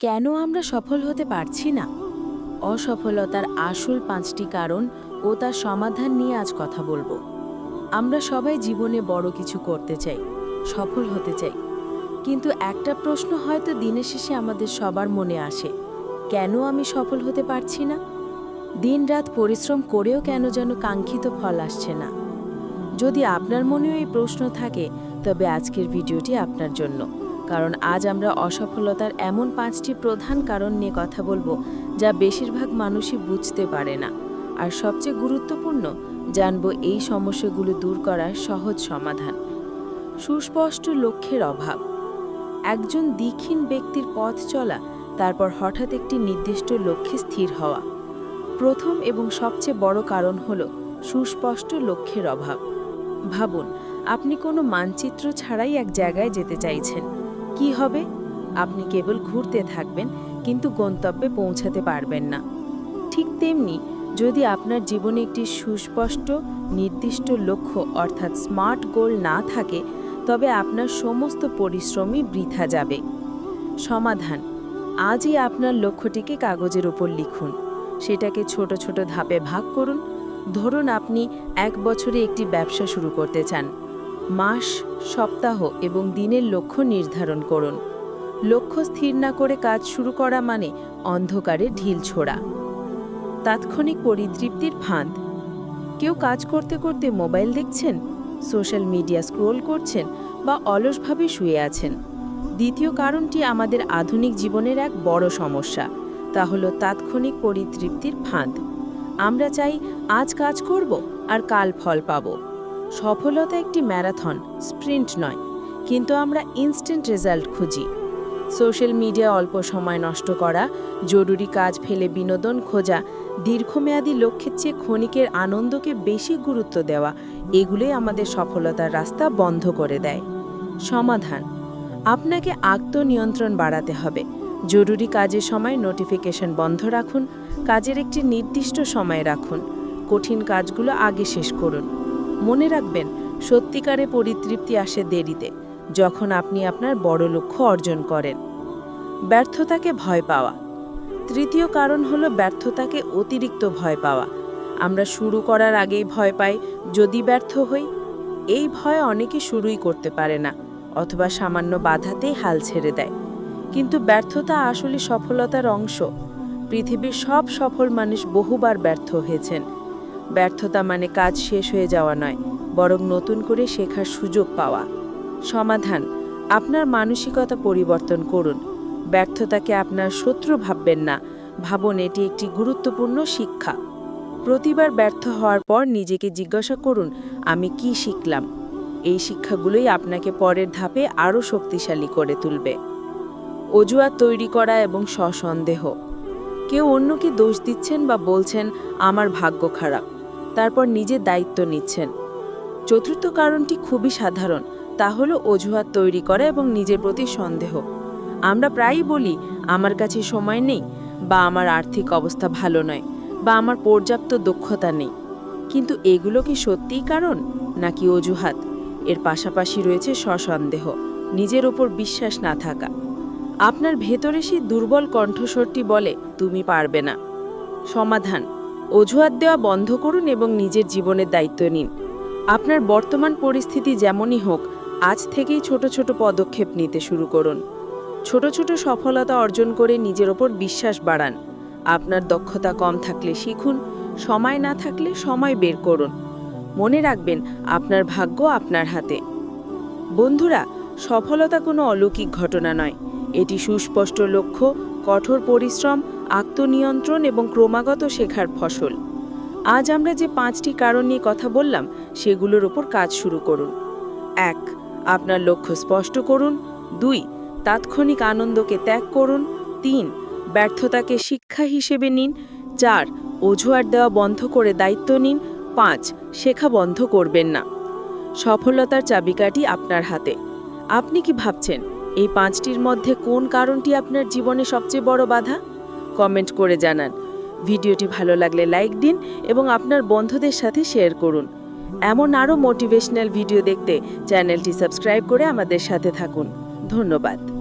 কেন আমরা সফল হতে পারছি না? অসফলতার আসল পাঁচটি কারণ ও তার সমাধান নিয়ে আজ কথা বলব। আমরা সবাই জীবনে বড় কিছু করতে চাই, সফল হতে চাই। কিন্তু একটা প্রশ্ন হয়তো দিনের শেষে আমাদের সবার মনে আসে, কেন আমি সফল হতে পারছি না? দিনরাত পরিশ্রম করেও কেন যেন কাঙ্ক্ষিত ফল আসছে না? যদি আপনার মনেও এই প্রশ্ন থাকে, তবে আজকের ভিডিওটি আপনার জন্য। কারণ আজ আমরা অসফলতার এমন পাঁচটি প্রধান কারণ নিয়ে কথা বলব যা বেশিরভাগ মানুষই বুঝতে পারে না। আর সবচেয়ে গুরুত্বপূর্ণ, জানব এই সমস্যাগুলো দূর করার সহজ সমাধান। সুস্পষ্ট লক্ষ্যের অভাব। একজন দিকহীন ব্যক্তির পথ চলা, তারপর হঠাৎ একটি নির্দিষ্ট লক্ষ্যে স্থির হওয়া। প্রথম এবং সবচেয়ে বড় কারণ হল সুস্পষ্ট লক্ষ্যের অভাব। ভাবুন, আপনি কোনো মানচিত্র ছাড়াই এক জায়গায় যেতে চাইছেন। কি হবে? আপনি কেবল ঘুরতে থাকবেন, কিন্তু গন্তব্যে পৌঁছাতে পারবেন না। ঠিক তেমনি, যদি আপনার জীবনে একটি সুস্পষ্ট, নির্দিষ্ট লক্ষ্য, অর্থাৎ স্মার্ট গোল না থাকে, তবে আপনার সমস্ত পরিশ্রমই বৃথা যাবে। সমাধান, আজই আপনার লক্ষ্যটিকে কাগজের উপর লিখুন। সেটাকে ছোট ছোট ধাপে ভাগ করুন। ধরুন আপনি এক বছরে একটি ব্যবসা শুরু করতে চান। মাস, সপ্তাহ এবং দিনের লক্ষ্য নির্ধারণ করুন। লক্ষ্য স্থির না করে কাজ শুরু করা মানে অন্ধকারে ঢিল ছোড়া। তাৎক্ষণিক পরিতৃপ্তির ফাঁদ। কেউ কাজ করতে করতে মোবাইল দেখছেন, সোশ্যাল মিডিয়া স্ক্রোল করছেন বা অলসভাবে শুয়ে আছেন। দ্বিতীয় কারণটি আমাদের আধুনিক জীবনের এক বড় সমস্যা, তা হলো তাৎক্ষণিক পরিতৃপ্তির ফাঁদ। আমরা চাই, আজ কাজ করব আর কাল ফল পাব। সফলতা একটি ম্যারাথন, স্প্রিন্ট নয়, কিন্তু আমরা ইনস্ট্যান্ট রেজাল্ট খুঁজি। সোশ্যাল মিডিয়া অল্প সময় নষ্ট করা, জরুরি কাজ ফেলে বিনোদন খোঁজা, দীর্ঘমেয়াদী লক্ষ্যের চেয়ে ক্ষণিকের আনন্দকে বেশি গুরুত্ব দেওয়া, এগুলোই আমাদের সফলতার রাস্তা বন্ধ করে দেয়। সমাধান, আপনাকে আত্মনিয়ন্ত্রণ বাড়াতে হবে। জরুরি কাজের সময় নোটিফিকেশন বন্ধ রাখুন, কাজের একটি নির্দিষ্ট সময় রাখুন, কঠিন কাজগুলো আগে শেষ করুন। মনে রাখবেন, সত্যিকারে পরিতৃপ্তি আসে দেরিতে, যখন আপনি আপনার বড় লক্ষ্য অর্জন করেন। ব্যর্থতাকে ভয় পাওয়া। তৃতীয় কারণ হলো ব্যর্থতাকে অতিরিক্ত ভয় পাওয়া। আমরা শুরু করার আগেই ভয় পাই, যদি ব্যর্থ হই। এই ভয় অনেকে শুরুই করতে পারে না, অথবা সামান্য বাধাতেই হাল ছেড়ে দেয়। কিন্তু ব্যর্থতা আসলে সফলতার অংশ। পৃথিবীর সব সফল মানুষ বহুবার ব্যর্থ হয়েছেন। ব্যর্থতা মানে কাজ শেষ হয়ে যাওয়া নয়, বরং নতুন করে শেখার সুযোগ পাওয়া। সমাধান, আপনার মানসিকতা পরিবর্তন করুন। ব্যর্থতাকে আপনার শত্রু ভাববেন না, ভাবুন এটি একটি গুরুত্বপূর্ণ শিক্ষা। প্রতিবার ব্যর্থ হওয়ার পর নিজেকে জিজ্ঞাসা করুন, আমি কি শিখলাম? এই শিক্ষাগুলোই আপনাকে পরের ধাপে আরও শক্তিশালী করে তুলবে। অজুহাত তৈরি করা এবং সসন্দেহ। কেউ অন্যকে দোষ দিচ্ছেন বা বলছেন, আমার ভাগ্য খারাপ। তারপর নিজের দায়িত্ব নিচ্ছেন। চতুর্থ কারণটি খুবই সাধারণ, তা হলো অজুহাত তৈরি করা এবং নিজের প্রতি সন্দেহ। আমরা প্রায়ই বলি, আমার কাছে সময় নেই বা আমার আর্থিক অবস্থা ভালো নয় বা আমার পর্যাপ্ত দক্ষতা নেই। কিন্তু এগুলো কি সত্যিই কারণ, নাকি অজুহাত? এর পাশাপাশি রয়েছে সসন্দেহ, নিজের ওপর বিশ্বাস না থাকা। আপনার ভেতরে সেই দুর্বল কণ্ঠস্বরটি বলে, তুমি পারবে না। সমাধান অজুহাত দেওয়া বন্ধ করুন এবং নিজের জীবনের দায়িত্ব নিন। আপনার বর্তমান পরিস্থিতি যেমনই হোক, আজ থেকেই ছোট ছোট পদক্ষেপ নিতে শুরু করুন। ছোট ছোট সফলতা অর্জন করে নিজের ওপর বিশ্বাস বাড়ান। আপনার দক্ষতা কম থাকলে শিখুন, সময় না থাকলে সময় বের করুন। মনে রাখবেন, আপনার ভাগ্য আপনার হাতে। বন্ধুরা, সফলতা কোনো অলৌকিক ঘটনা নয়। এটি সুস্পষ্ট লক্ষ্য, কঠোর পরিশ্রম আত্মনিয়ন্ত্রণ এবং ক্রমাগত শেখার ফসল। আজ আমরা যে পাঁচটি কারণ নিয়ে কথা বললাম, সেগুলোর ওপর কাজ শুরু করুন। এক, আপনার লক্ষ্য স্পষ্ট করুন। দুই, তাৎক্ষণিক আনন্দকে ত্যাগ করুন। তিন, ব্যর্থতাকে শিক্ষা হিসেবে নিন। চার, অজুহাত দেওয়া বন্ধ করে দায়িত্ব নিন। পাঁচ, শেখা বন্ধ করবেন না। সফলতার চাবিকাঠি আপনার হাতে। আপনি কি ভাবছেন, এই পাঁচটির মধ্যে কোন কারণটি আপনার জীবনে সবচেয়ে বড় বাধা? কমেন্ট করে জানান। ভিডিওটি ভালো লাগলে লাইক দিন এবং আপনার বন্ধুদের সাথে শেয়ার করুন। এমন আরও মোটিভেশনাল ভিডিও দেখতে চ্যানেলটি সাবস্ক্রাইব করে আমাদের সাথে থাকুন। ধন্যবাদ।